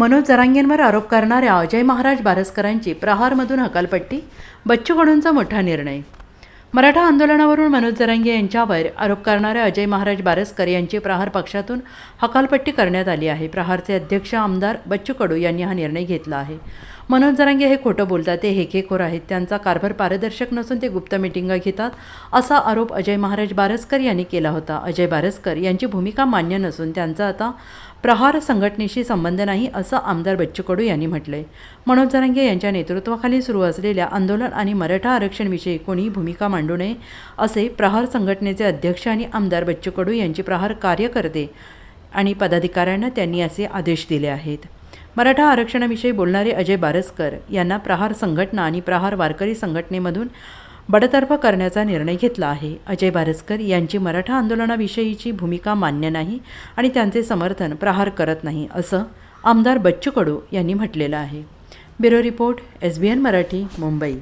मनोज जरांगेंवर आरोप करणाऱ्या अजय महाराज बारसकरांची प्रहारमधून हकालपट्टी बच्चू कडूंचा मोठा निर्णय. मराठा आंदोलनावरून मनोज जरांगे यांच्यावर आरोप करणाऱ्या अजय महाराज बारसकर यांची प्रहार पक्षातून हकालपट्टी करण्यात आली आहे. प्रहारचे अध्यक्ष आमदार बच्चू कडू यांनी हा निर्णय घेतला आहे. मनोज जरांगे हे खोटं बोलतात ते हेकेखोर आहेत त्यांचा कारभार पारदर्शक नसून ते गुप्त मिटिंगा घेतात असा आरोप अजय महाराज बारसकर यांनी केला होता. अजय बारसकर यांची भूमिका मान्य नसून त्यांचा आता प्रहार संघटनेशी संबंध नाही असं आमदार बच्चू कडू यांनी म्हटलंय. मनोज जरांगे यांच्या नेतृत्वाखाली सुरू असलेल्या आंदोलन आणि मराठा आरक्षणविषयी कोणीही भूमिका मांडू नये असे प्रहार संघटनेचे अध्यक्ष आणि आमदार बच्चू कडू यांचे प्रहार कार्यकर्ते आणि पदाधिकाऱ्यांना त्यांनी असे आदेश दिले आहेत. मराठा आरक्षणाविषयी बोलणारे अजय बारसकर यांना प्रहार संघटना आणि प्रहार वारकरी संघटनेमधून बडतर्फ करण्याचा निर्णय घेतला आहे. अजय बारसकर यांची मराठा आंदोलनाविषयीची भूमिका मान्य नाही आणि त्यांचे समर्थन प्रहार करत नाही असं आमदार बच्चू कडू यांनी म्हटलेलं आहे. Bureau report S B N Marathi Mumbai.